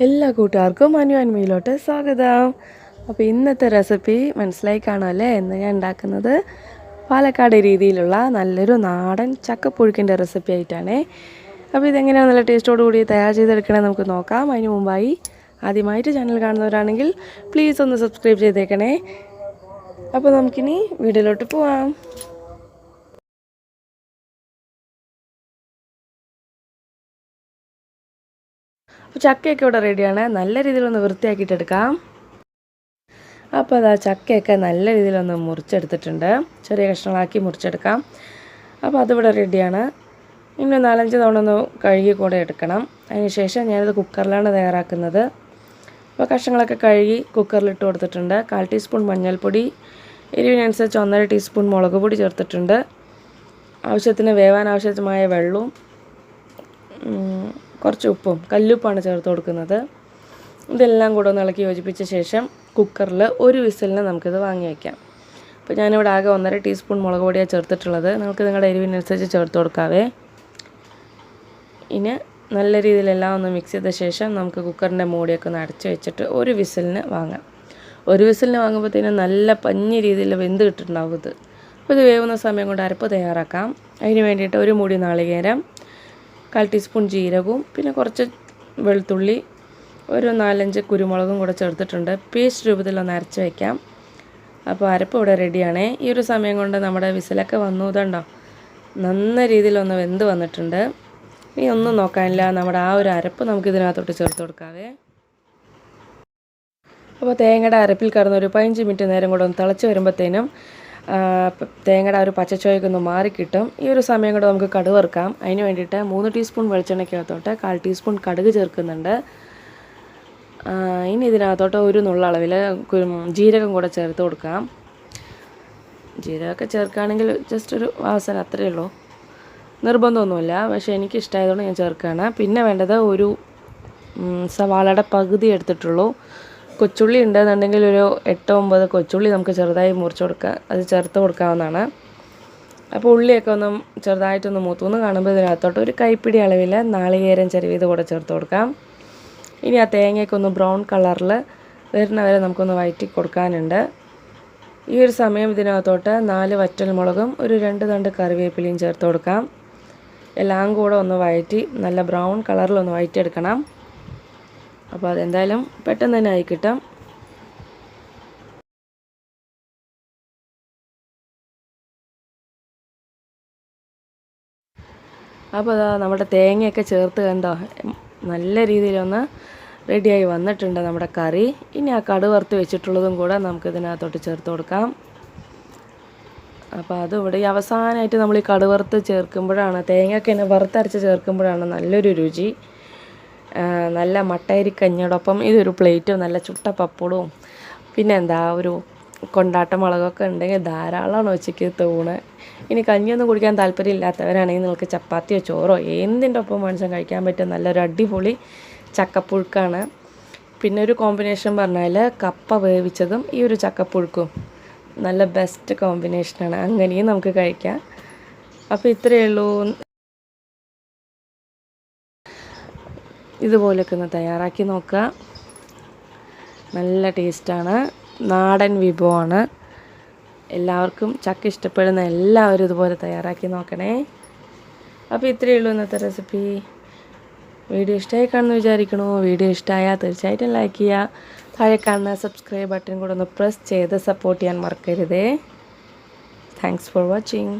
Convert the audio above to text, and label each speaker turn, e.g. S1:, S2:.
S1: എല്ലാ കൂട്ടുകാർക്കും മനു അനുമയിലോട്ട് സ്വാഗതം. അപ്പോൾ ഇന്നത്തെ റെസിപ്പി മനസ്സിലായി കാണുമല്ലേ എന്ന് ഞാൻ ഉണ്ടാക്കുന്നത് പാലക്കാട് രീതിയിലുള്ള നല്ലൊരു നാടൻ ചക്കപ്പുഴുക്കിന്റെ റെസിപ്പി ആയിട്ടാണ്. അപ്പോൾ ഇതെങ്ങനെയാണ് നല്ല ടേസ്റ്റോട് കൂടി തയ്യാർ ചെയ്തെടുക്കണേ നമുക്ക് നോക്കാം. അതിന് മുമ്പായി ആദ്യമായിട്ട് ചാനൽ കാണുന്നവരാണെങ്കിൽ പ്ലീസ് ഒന്ന് സബ്സ്ക്രൈബ് ചെയ്തേക്കണേ. അപ്പോൾ നമുക്കിനി വീഡിയോയിലോട്ട് പോവാം. അപ്പോൾ ചക്കയൊക്കെ ഇവിടെ റെഡിയാണ് നല്ല രീതിയിലൊന്ന് വൃത്തിയാക്കിയിട്ടെടുക്കാം. അപ്പോൾ അതാ ചക്കയൊക്കെ നല്ല രീതിയിലൊന്ന് മുറിച്ചെടുത്തിട്ടുണ്ട്. ചെറിയ കഷ്ണങ്ങളാക്കി മുറിച്ചെടുക്കാം. അപ്പോൾ അതിവിടെ റെഡിയാണ് ഇനി നാലഞ്ച് തവണ ഒന്ന് കഴുകി കൂടെ എടുക്കണം. അതിന് ശേഷം ഞാനിത് കുക്കറിലാണ് തയ്യാറാക്കുന്നത്. അപ്പോൾ കഷ്ണങ്ങളൊക്കെ കഴുകി കുക്കറിലിട്ട് കൊടുത്തിട്ടുണ്ട്. കാൽ ടീസ്പൂൺ മഞ്ഞൾപ്പൊടി എരിവിനനുസരിച്ച് ഒന്നര ടീസ്പൂൺ മുളക് പൊടി ചേർത്തിട്ടുണ്ട്. ആവശ്യത്തിന് വേവാൻ ആവശ്യമായ വെള്ളവും കുറച്ച് ഉപ്പും കല്ലുപ്പാണ് ചേർത്ത് കൊടുക്കുന്നത്. ഇതെല്ലാം കൂടെ ഒന്ന് ഇളക്കി യോജിപ്പിച്ച ശേഷം കുക്കറിൽ ഒരു വിസിലിന് നമുക്കിത് വാങ്ങി വയ്ക്കാം അപ്പോൾ ഞാനിവിടെ ആകെ ഒന്നര ടീസ്പൂൺ മുളക് പൊടിയാണ് ചേർത്തിട്ടുള്ളത്. നിങ്ങൾക്ക് നിങ്ങളുടെ എരിവിനനുസരിച്ച് ചേർത്ത് കൊടുക്കാവേ. ഇനി നല്ല രീതിയിലെല്ലാം ഒന്ന് മിക്സ് ചെയ്ത ശേഷം നമുക്ക് കുക്കറിന്റെ മൂടിയൊക്കെ ഒന്ന് അടച്ച് വെച്ചിട്ട് ഒരു വിസിലിന് വാങ്ങാം. ഒരു വിസിലിന് വാങ്ങുമ്പോഴത്തേനും നല്ല പഞ്ഞി രീതിയിൽ വെന്ത് കിട്ടുന്നുണ്ടാവും ഇത്. അപ്പോൾ ഇത് വേവുന്ന സമയം കൊണ്ട് അരപ്പ് തയ്യാറാക്കാം. അതിന് വേണ്ടിയിട്ട് ഒരു മൂടി നാളികേരം കാൽ ടീസ്പൂൺ ജീരകവും പിന്നെ കുറച്ച് വെളുത്തുള്ളി ഒരു നാലഞ്ച് കുരുമുളകും കൂടെ ചേർത്തിട്ടുണ്ട്. പേസ്റ്റ് രൂപത്തിൽ ഒന്ന് അരച്ച് വയ്ക്കാം അപ്പോൾ അരപ്പ് ഇവിടെ റെഡിയാണേ. ഈ ഒരു സമയം കൊണ്ട് നമ്മുടെ വിസിലൊക്കെ വന്നു. ഇതുണ്ടോ? നന്ന രീതിയിലൊന്ന് വെന്ത് വന്നിട്ടുണ്ട്. ഇനി ഒന്നും നോക്കാനില്ല. നമ്മുടെ ആ ഒരു അരപ്പ് നമുക്ക് ഇതിനകത്തോട്ട് ചേർത്ത് കൊടുക്കാവേ. അപ്പോൾ തേങ്ങയുടെ അരപ്പിൽ കിടന്ന് ഒരു പതിനഞ്ച് മിനിറ്റ് നേരം കൂടെ ഒന്ന് തിളച്ച് വരുമ്പോഴത്തേനും തേങ്ങയുടെ ഒരു പച്ചച്ചോയൊക്കെ ഒന്ന് മാറിക്കിട്ടും ഈ ഒരു സമയം കൂടെ നമുക്ക് കടുക് വറുക്കാം. അതിന് വേണ്ടിയിട്ട് മൂന്ന് ടീസ്പൂൺ വെളിച്ചെണ്ണയ്ക്കകത്തോട്ട് കാൽ ടീസ്പൂൺ കടുക് ചേർക്കുന്നുണ്ട്. ഇനി ഇതിനകത്തോട്ട് ഒരു നുള്ളളവിൽ ജീരകം കൂടെ ചേർത്ത് കൊടുക്കാം. ജീരകമൊക്കെ ചേർക്കുകയാണെങ്കിൽ ജസ്റ്റ് ഒരു വാസന അത്രയേ ഉള്ളൂ. നിർബന്ധമൊന്നുമില്ല. പക്ഷേ എനിക്ക് ഇഷ്ടമായതുകൊണ്ട് ഞാൻ ചേർക്കുകയാണ്. പിന്നെ വേണ്ടത് ഒരു സവാളയുടെ പകുതി എടുത്തിട്ടുള്ളൂ. കൊച്ചുള്ളി ഉണ്ടെന്നുണ്ടെങ്കിൽ ഒരു എട്ടോ ഒമ്പത് കൊച്ചുള്ളി നമുക്ക് ചെറുതായി മുറിച്ച് കൊടുക്കുക അത് ചേർത്ത് കൊടുക്കാവുന്നതാണ്. അപ്പോൾ ഉള്ളിയൊക്കെ ഒന്ന് ചെറുതായിട്ടൊന്ന് മൂത്തുനിന്ന് കാണുമ്പോൾ ഇതിനകത്തോട്ട് ഒരു കൈപ്പിടി അളവിൽ നാളികേരം ചെരുവീത് കൂടെ ചേർത്ത് കൊടുക്കാം. ഇനി ആ തേങ്ങയൊക്കെ ഒന്ന് ബ്രൗൺ കളറിൽ വരുന്നവരെ നമുക്കൊന്ന് വയറ്റി കൊടുക്കാനുണ്ട്. ഈ ഒരു സമയം ഇതിനകത്തോട്ട് നാല് വറ്റൽ മുളകും ഒരു രണ്ട് തണ്ട് കറിവേപ്പിലയും ചേർത്ത് കൊടുക്കാം. എല്ലാം കൂടെ ഒന്ന് വയറ്റി നല്ല ബ്രൗൺ കളറിൽ ഒന്ന് വയറ്റിയെടുക്കണം. അപ്പോൾ അതെന്തായാലും പെട്ടെന്ന് തന്നെ ആയി കിട്ടാം. അപ്പോൾ അതാ നമ്മുടെ തേങ്ങയൊക്കെ ചേർത്ത് കണ്ടോ? നല്ല രീതിയിലൊന്ന് റെഡിയായി വന്നിട്ടുണ്ട് നമ്മുടെ കറി. ഇനി ആ കടുവറുത്ത് വെച്ചിട്ടുള്ളതും കൂടെ നമുക്ക് ഇതിനകത്തോട്ട് ചേർത്ത് കൊടുക്കാം. അപ്പോൾ അത് ഇവിടെ ഈ അവസാനമായിട്ട് നമ്മൾ ഈ കടുവറുത്ത് ചേർക്കുമ്പോഴാണ് തേങ്ങയൊക്കെ ഇങ്ങനെ വറുത്തരച്ച് ചേർക്കുമ്പോഴാണ് നല്ലൊരു രുചി. നല്ല മട്ടയരി കഞ്ഞിയോടൊപ്പം ഇതൊരു പ്ലേറ്റും നല്ല ചുട്ട പപ്പടവും. പിന്നെ എന്താ ഒരു കൊണ്ടാട്ട മുളകൊക്കെ ഉണ്ടെങ്കിൽ ധാരാളമാണ് ഉച്ചയ്ക്ക് തൂണ്. ഇനി കഞ്ഞിയൊന്നും കുടിക്കാൻ താല്പര്യം ഇല്ലാത്തവരാണെങ്കിൽ നിങ്ങൾക്ക് ചപ്പാത്തിയോ ചോറോ എന്തിന്റെ ഒപ്പം മനുഷ്യൻ കഴിക്കാൻ പറ്റിയ നല്ലൊരു അടിപൊളി ചക്കപ്പുഴുക്കാണ്. പിന്നെ ഒരു കോമ്പിനേഷൻ പറഞ്ഞാൽ കപ്പ വേവിച്ചതും ഈ ഒരു ചക്കപ്പുഴുക്കും. നല്ല ബെസ്റ്റ് കോമ്പിനേഷനാണ്. അങ്ങനെയും നമുക്ക് കഴിക്കാം. അപ്പോൾ ഇത്രയേ ഉള്ളൂ. ഇതുപോലൊക്കെ ഒന്ന് തയ്യാറാക്കി നോക്കുക. നല്ല ടേസ്റ്റാണ്. നാടൻ വിഭവമാണ്. എല്ലാവർക്കും ചക്ക ഇഷ്ടപ്പെടുന്ന എല്ലാവരും ഇതുപോലെ തയ്യാറാക്കി നോക്കണേ. അപ്പോൾ ഇത്രയേ ഉള്ളൂ ഇന്നത്തെ റെസിപ്പി. വീഡിയോ ഇഷ്ടമായി കാണുന്നു വിചാരിക്കണു. വീഡിയോ ഇഷ്ടമായാൽ തീർച്ചയായിട്ടും ലൈക്ക് ചെയ്യുക. താഴെ കാണുന്ന സബ്സ്ക്രൈബ് ബട്ടൺ കൂടെ ഒന്ന് പ്രസ് ചെയ്ത് സപ്പോർട്ട് ചെയ്യാൻ മറക്കരുതേ. Thanks for watching